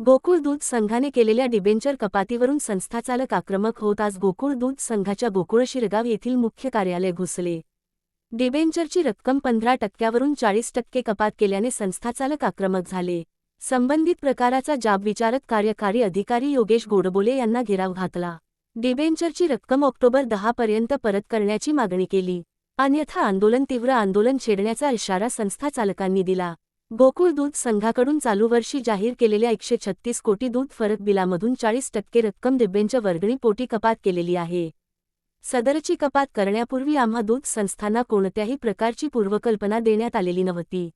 गोकुळ दूध संघाने केलेल्या डिबेंचर कपातीवरून संस्थाचालक आक्रमक होत आज गोकुळ दूध संघाच्या गोकुळ शिरगाव येथील मुख्य कार्यालय घुसले. डिबेंचरची रक्कम पंधरा टक्क्यावरून चाळीस टक्के कपात केल्याने संस्थाचालक आक्रमक झाले. संबंधित प्रकाराचा जाब विचारत कार्यकारी अधिकारी योगेश गोडबोले यांना घेराव घातला. डिबेंचरची रक्कम ऑक्टोबर दहापर्यंत परत करण्याची मागणी केली. अन्यथा आंदोलन तीव्र आंदोलन छेडण्याचा इशारा संस्थाचालकांनी दिला. गोकुळ दूध संघाकडून चालू वर्षी जाहीर केलेल्या एकशे छत्तीस कोटी दूध फरक बिलामधून चाळीस टक्के रक्कम डिबेंच वर्गणीपोटी कपात केलेली आहे. सदरची कपात करण्यापूर्वी आम्हा दूध संस्थांना कोणत्याही प्रकारची पूर्वकल्पना देण्यात आलेली नव्हती.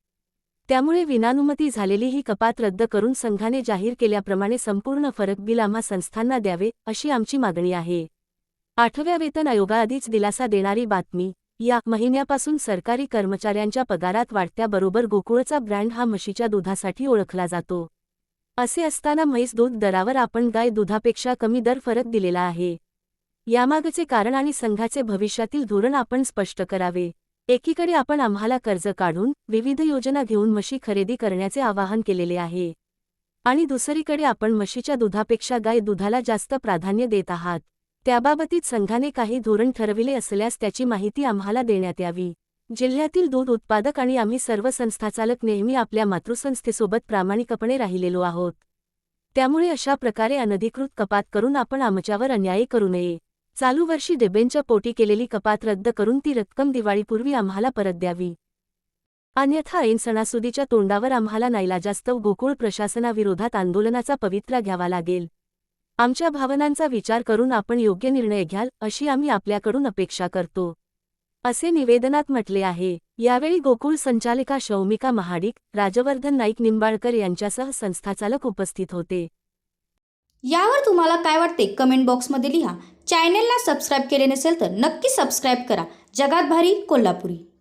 त्यामुळे विनानुमती झालेली ही कपात रद्द करून संघाने जाहीर केल्याप्रमाणे संपूर्ण फरक बिल आम्हा संस्थांना द्यावे अशी आमची मागणी आहे. आठव्या वेतन आयोगाआधीच दिलासा देणारी बातमी या महिन्यापासून सरकारी कर्मचाऱ्यांच्या पगारात वाढत्याबरोबर गोकुळचा ब्रँड हा म्हशीच्या दुधासाठी ओळखला जातो. असे असताना म्हैस दूध दरावर आपण गाय दुधापेक्षा कमी दर फरक दिलेला आहे. यामागचे कारण आणि संघाचे भविष्यातील धोरण आपण स्पष्ट करावे. एकीकडे आपण आम्हाला कर्ज काढून विविध योजना घेऊन म्हशी खरेदी करण्याचे आवाहन केलेले आहे. आणि दुसरीकडे आपण म्हशीच्या दुधापेक्षा गाय दुधाला जास्त प्राधान्य देत आहात. त्याबाबतीत संघाने काही धोरण ठरविले असल्यास त्याची माहिती आम्हाला देण्यात यावी. जिल्ह्यातील दूध उत्पादक आणि आम्ही सर्व संस्थाचालक नेहमी आपल्या मातृसंस्थेसोबत प्रामाणिकपणे राहिलेलो आहोत. त्यामुळे अशा प्रकारे अनधिकृत कपात करून आपण आमच्यावर अन्याय करू नये. चालू वर्षी डिबेंच्या पोटी केलेली कपात रद्द करून ती रक्कम दिवाळीपूर्वी आम्हाला परत द्यावी. अन्यथा ऐन सणासुदीच्या तोंडावर आम्हाला नाईलाजास्तव गोकुळ प्रशासनाविरोधात आंदोलनाचा पवित्रा घ्यावा लागेल. आमच्या भावनांचा विचार करून आपण योग्य निर्णय घ्याल अशी आम्ही आपल्याकडून अपेक्षा करतो. असे निवेदनात म्हटले आहे. यावेळी गोकुळ संचालिका शौमिका महाडिक राजवर्धन नाईक निंबाळकर यांच्यासह संस्थाचालक उपस्थित होते. यावर तुम्हाला काय वाटते? कमेंट बॉक्समध्ये लिहा. चॅनेलला सबस्क्राईब केले नसेल तर नक्की सबस्क्राईब करा. जगात भारी कोल्हापुरी.